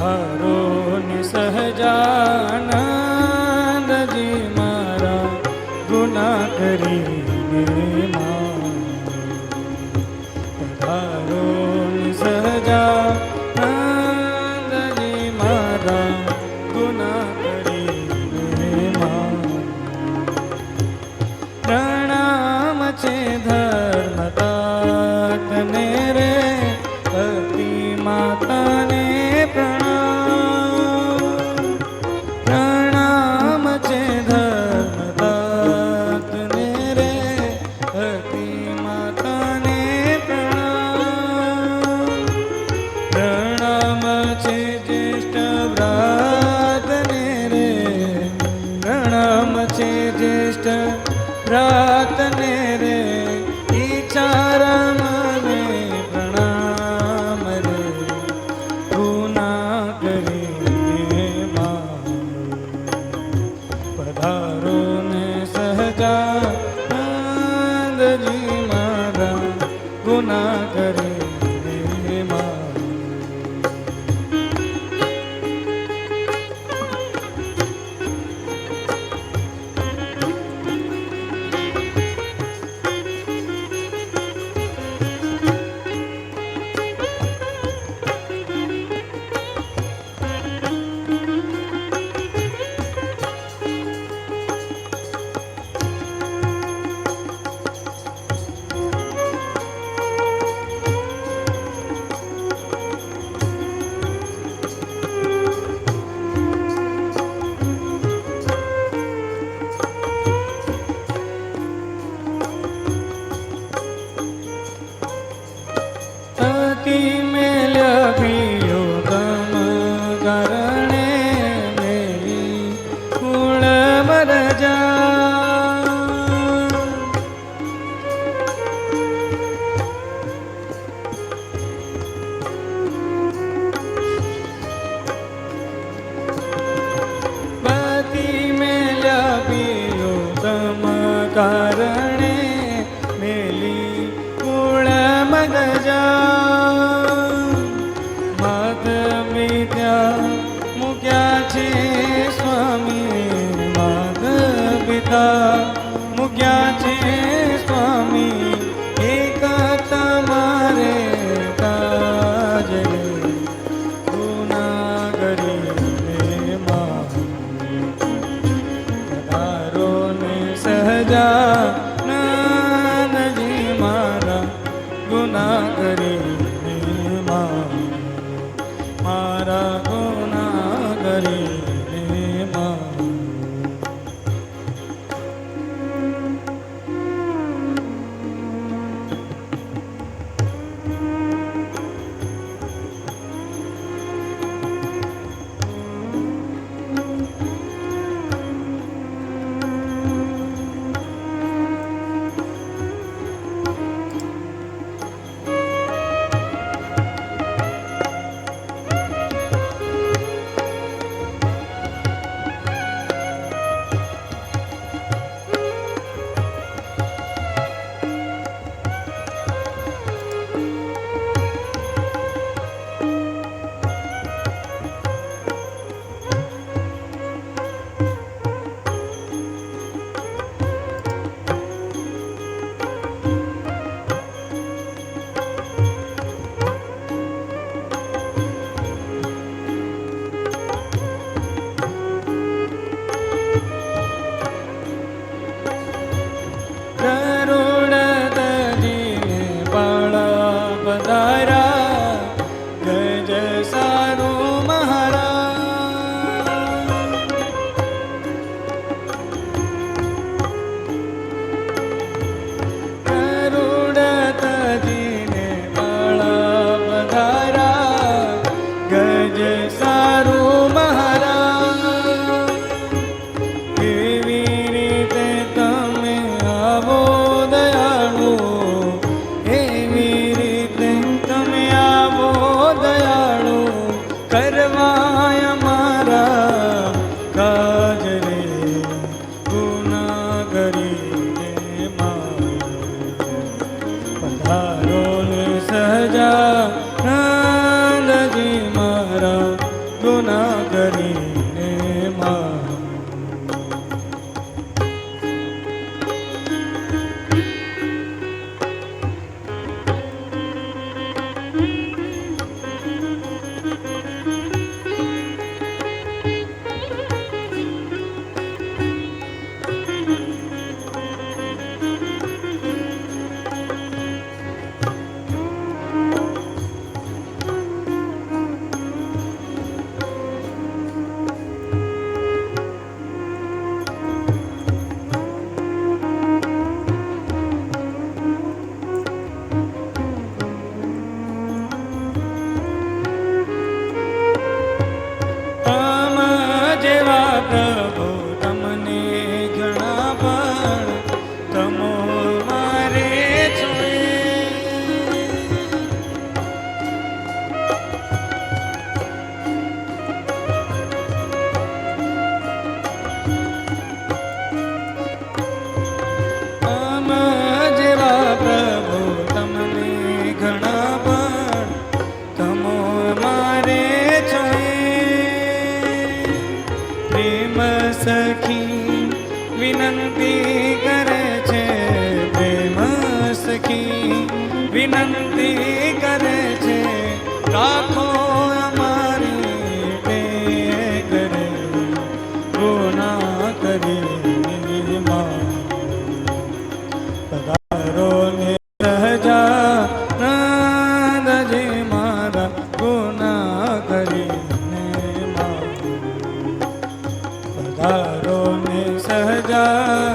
પધારો ને સહજાનંદજી મારા ગુના કરીને માં પધારો ને સહજાનંદજી મારા ગુના કરીને પ્રણામ છે ધર્મતાતને રે. મરજા મૂક્યા છે સ્વામી, એક તમારે કાજ. ગુના કરીને માં પધારો ને સહજા નંદજી મારા ગુના કરીને માં સખી વિનંતી કરે છે પ્રેમ સખી. વિનંતી કરે છે, રાખો અમારી કરે ગુના કરી પધારો ને સહજા નંદજી મારા ગુના કરીને પધારો Yeah.